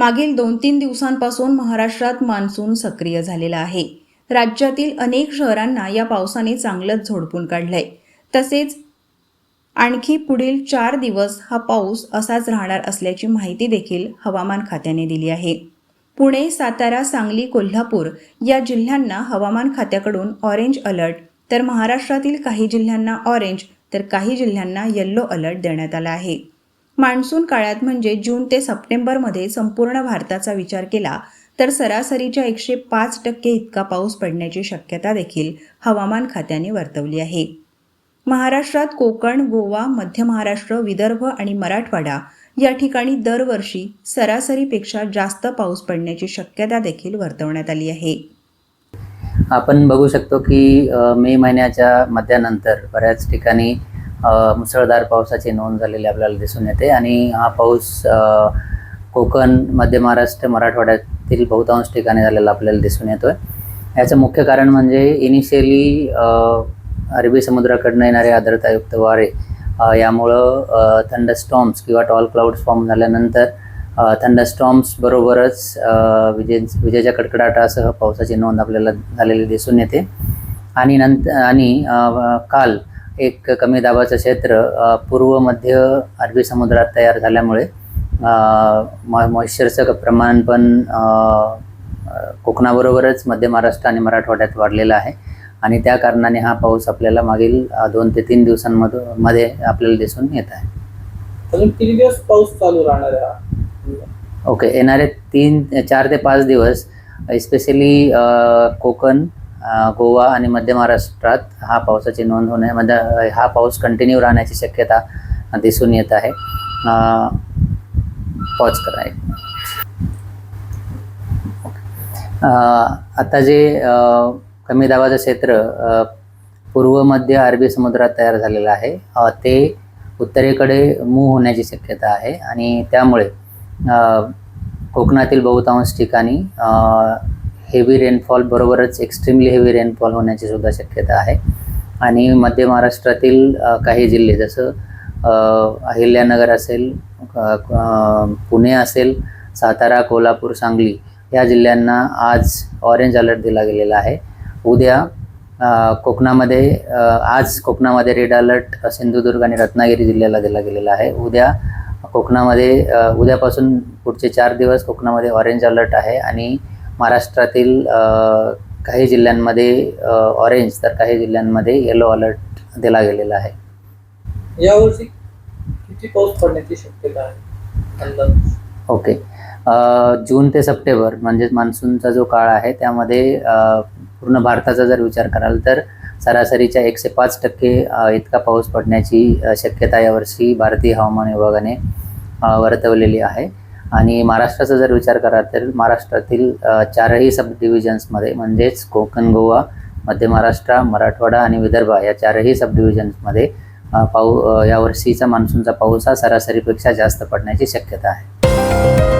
मागील दोन तीन दिवसांपासून महाराष्ट्रात मान्सून सक्रिय झालेला आहे. राज्यातील अनेक शहरांना या पावसाने चांगलंच झोडपून काढलंय. तसेच आणखी पुढील चार दिवस हा पाऊस असाच राहणार असल्याची माहिती देखील हवामान खात्याने दिली आहे. पुणे सातारा सांगली कोल्हापूर या जिल्ह्यांना हवामान खात्याकडून ऑरेंज अलर्ट तर महाराष्ट्रातील काही जिल्ह्यांना ऑरेंज तर काही जिल्ह्यांना येल्लो अलर्ट देण्यात आला आहे. मान्सून काळात म्हणजे जून ते सप्टेंबरमध्ये संपूर्ण भारताचा विचार केला तर सरासरीच्या एकशे पाच टक्के इतका पाऊस पडण्याची शक्यता देखील हवामान खात्याने वर्तवली आहे. महाराष्ट्रात कोकण गोवा मध्य महाराष्ट्र विदर्भ आणि मराठवाडा या ठिकाणी दरवर्षी सरासरीपेक्षा जास्त पाऊस पडण्याची शक्यता देखील वर्तवण्यात आली आहे. आपण बघू शकतो की मे महिन्याच्या मध्यानंतर बऱ्याच ठिकाणी मुसळधार पावसाची नोंद झालेली आपल्याला दिसून येते. आणि हा पाऊस कोकण मध्य महाराष्ट्र मराठवाड्यातील बहुतांश ठिकाणी झालेला आपल्याला दिसून येतोय. याचं मुख्य कारण म्हणजे इनिशियली अरबी समुद्राकडनं येणारे आर्द्रतायुक्त वारे यामुळं यामुळं थंडस्टॉम्स किंवा टॉल क्लाउड्स फॉर्म झाल्यानंतर थंडस्टॉम्स बरोबरच विजे विजेच्या कडकडाटासह पावसाची नोंद आपल्याला झालेली दिसून येते. आणि नंतर आणि काल एक कमी दाबाचं क्षेत्र पूर्व मध्य अरबी समुद्रात तयार झाल्यामुळे मॉइश्चरचं प्रमाण पण कोकणाबरोबरच मध्य महाराष्ट्र आणि मराठवाड्यात वाढलेलं आहे आणि त्या कारणाने हा पाऊस आपल्याला मागील दोन ते तीन दिवसांमधून मध्ये आपल्याला दिसून येत आहे किती दिवस पाऊस चालू राहणार आहे? ओके येणारे तीन चार ते पाच दिवस स्पेशली कोकण गोवा आणि मध्य महाराष्ट्रात हा पावसाची नोंद होणे म्हणजे, मध्य हा पाऊस कंटिन्यू राहण्याची शक्यता दिसून येत आहे. पॉज करा एक आता जे कमी दाबाचं क्षेत्र पूर्व मध्य अरबी समुद्रात तयार झालेलं आहे ते उत्तरेकडे मूव होण्याची शक्यता आहे आणि त्यामुळे कोकणातील बहुतांश ठिकाणी हेवी रेनफॉल बरोबरच एक्स्ट्रीमली हेवी रेनफॉल होण्याची सुद्धा शक्यता आहे. आणि मध्य महाराष्ट्रातील काही जिल्हे जसं अहिल्यानगर असेल पुणे असेल सातारा कोल्हापूर सांगली या जिल्ह्यांना आज ऑरेंज अलर्ट दिला गेलेला आहे. उद्या कोकणामध्ये आज कोकणामध्ये रेड अलर्ट सिंधुदुर्ग आणि रत्नागिरी जिल्ह्याला दिला गेलेला आहे. उद्या कोकणामध्ये उद्यापासून पुढचे चार दिवस कोकणामध्ये ऑरेंज अलर्ट आहे आणि महाराष्ट्रातील काही जिल्ह्यांमध्ये ऑरेंज तर काही जिल्ह्यांमध्ये येलो अलर्ट दिला गेलेला आहे. यावर्षी किती पाऊस पडण्याची शक्यता आहे? ओके जून ते सप्टेंबर म्हणजेच मान्सूनचा जो काळ आहे त्यामध्ये पूर्ण भारताचा जर विचार कराल तर सरासरीच्या एकशे पाच टक्के इतका पाऊस पडण्याची शक्यता यावर्षी भारतीय हवामान विभागाने वर्तवलेली आहे. आणि महाराष्ट्राचा जर विचार करा तर महाराष्ट्रातील चारही सब डिव्हिजन्समध्ये म्हणजेच कोकण गोवा मध्य महाराष्ट्र मराठवाडा आणि विदर्भ या चारही सब डिव्हिजन्समध्ये पाऊ यावर्षीचा मान्सूनचा पाऊस हा सरासरीपेक्षा जास्त पडण्याची शक्यता आहे.